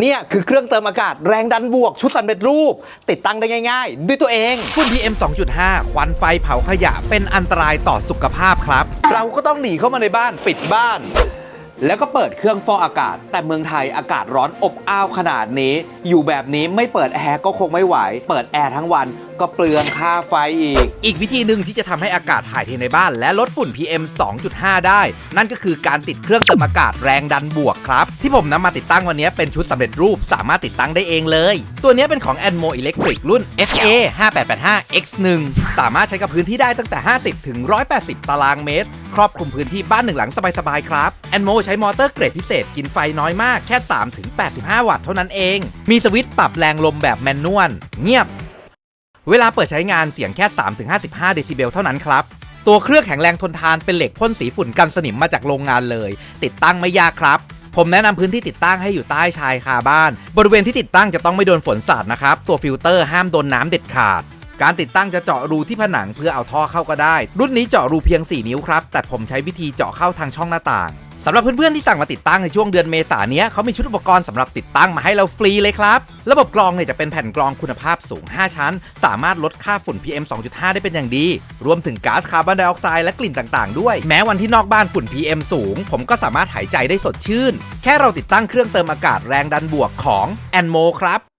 เนี่ยคือเครื่องเติมอากาศแรงดันบวกชุดสำเร็จรูป ติดตั้งได้ง่าย ๆ ด้วยตัวเองฝุ่น PM 2.5 ควันไฟเผาขยะเป็นอันตรายต่อสุขภาพครับ เราก็ต้องหนีเข้ามาในบ้านปิดบ้าน แล้วก็เปิดเครื่องฟอกอากาศ แต่เมืองไทยอากาศร้อนอบอ้าวขนาดนี้ อยู่แบบนี้ไม่เปิดแอร์ก็คงไม่ไหว เปิดแอร์ทั้งวันก็เปลืองค่าไฟอีก อีกวิธีหนึ่งที่จะทำให้อากาศถ่ายเทในบ้าน และลดฝุ่น PM 2.5 ได้ นั่นก็คือการติดเครื่องเติมอากาศแรงดันบวกครับ ที่ผมนำมาติดตั้งวันนี้เป็นชุดสำเร็จรูปสามารถติดตั้งได้เองเลย ตัวนี้เป็นของ Anmo Electric รุ่น FA 5885 X1 สามารถใช้กับพื้นที่ได้ตั้งแต่ 50 ถึง 180 ตารางเมตร ครอบคลุมพื้นที่บ้านหนึ่งหลังสบายๆครับ Anmo ใช้มอเตอร์เกรดพิเศษกินไฟน้อยมากแค่3ถึง85 วัตต์เท่านั้นเอง มีสวิตช์ปรับแรงลมแบบแมนนวลเงียบ เวลาเปิดใช้งานเสียงแค่ 3-55 เดซิเบลเท่านั้นครับตัวเครื่องแข็งแรงทนทานเป็นเหล็กพ่นสีฝุ่นกันสนิมมาจากโรงงานเลย ติดตั้งไม่ยากครับ ผมแนะนำพื้นที่ติดตั้งให้อยู่ใต้ชายคาบ้าน บริเวณที่ติดตั้งจะต้องไม่โดนฝนสาดนะครับ ตัวฟิลเตอร์ห้ามโดนน้ำเด็ดขาด การติดตั้งจะเจาะรูที่ผนังเพื่อเอาท่อเข้าก็ได้ รุ่นนี้เจาะรูเพียง 4 นิ้วครับ แต่ผมใช้วิธีเจาะเข้าทางช่องหน้าต่างสำหรับเพื่อนๆที่สั่งมาติดตั้งในช่วงเดือนเมษายนเนี้ยเขามีชุดอุปกรณ์สำหรับติดตั้งมาให้เราฟรีเลยครับ ระบบกรองเนี่ยจะเป็นแผ่นกรองคุณภาพสูง 5 ชั้น สามารถลดค่าฝุ่น PM 2.5 ได้เป็นอย่างดี รวมถึงก๊าซคาร์บอนไดออกไซด์และกลิ่นต่างๆ ด้วย แม้วันที่นอกบ้านฝุ่น PM สูง ผมก็สามารถหายใจได้สดชื่น แค่เราติดตั้งเครื่องเติมอากาศแรงดันบวกของ Anmo ครับ